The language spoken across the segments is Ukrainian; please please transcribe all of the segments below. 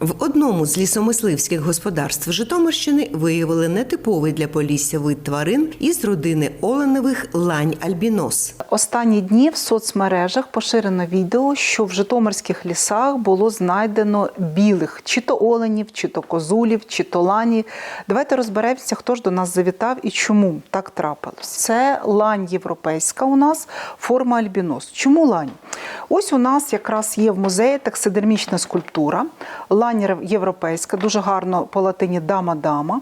В одному з лісомисливських господарств Житомирщини виявили нетиповий для Полісся вид тварин із родини оленевих лань альбінос. Останні дні в соцмережах поширено відео, що в Житомирських лісах було знайдено білих чи то оленів, чи то козулів, чи то лані. Давайте розберемося, хто ж до нас завітав і чому так трапилось. Це лань європейська у нас, форма альбінос. Чому лань? Ось у нас якраз є в музеї таксидермічна скульптура. ланір європейська, дуже гарно по латині дама-дама.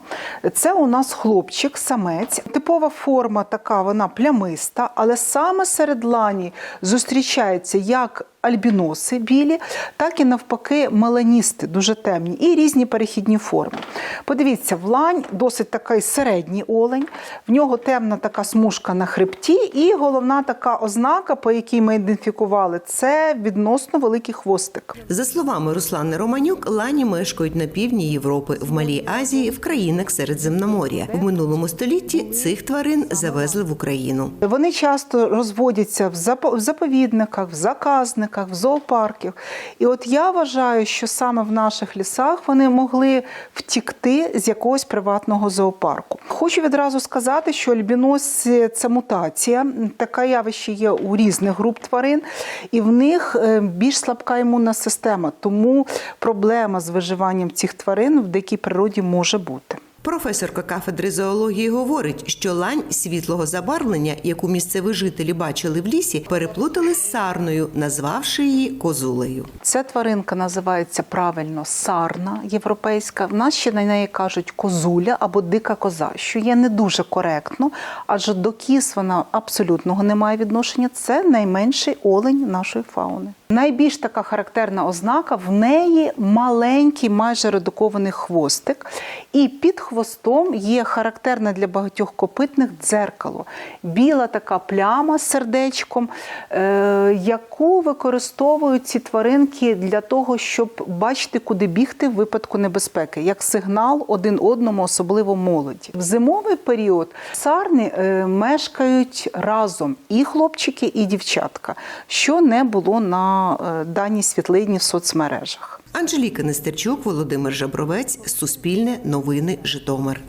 Це у нас хлопчик, самець. Типова форма така, вона плямиста, але саме серед лані зустрічається як альбіноси білі, так і навпаки меланісти, дуже темні, і різні перехідні форми. Подивіться, в лань досить такий середній олень, в нього темна така смужка на хребті, і головна така ознака, по якій ми ідентифікували, це відносно великий хвостик. За словами Руслани Романюк, лані мешкають на півдні Європи, в Малій Азії, в країнах Середземномор'я. В минулому столітті цих тварин завезли в Україну. Вони часто розводяться в заповідниках, в заказниках, в зоопарках. І от я вважаю, що саме в наших лісах вони могли втікти з якогось приватного зоопарку. Хочу відразу сказати, що альбінос це мутація. Таке явище є у різних груп тварин, і в них е, більш слабка імунна система. Тому проблема з виживанням цих тварин в дикій природі може бути. Професорка кафедри зоології говорить, що лань світлого забарвлення, яку місцеві жителі бачили в лісі, переплутали з сарною, назвавши її козулею. Ця тваринка називається правильно сарна європейська. В нас ще на неї кажуть козуля або дика коза, що є не дуже коректно, адже до кіз вона абсолютного не має відношення. Це найменший олень нашої фауни. Найбільш така характерна ознака в неї маленький, майже редукований хвостик, і під хвостом є характерне для багатьох копитних дзеркало, біла така пляма з сердечком, е, яку використовують ці тваринки для того, щоб бачити, куди бігти в випадку небезпеки, як сигнал один одному, особливо молоді. В зимовий період сарни е, мешкають разом і хлопчики, і дівчатка, що не було на е, даній світлині в соцмережах. Анжеліка Нестерчук, Володимир Жабровець, Суспільне новини Житомир.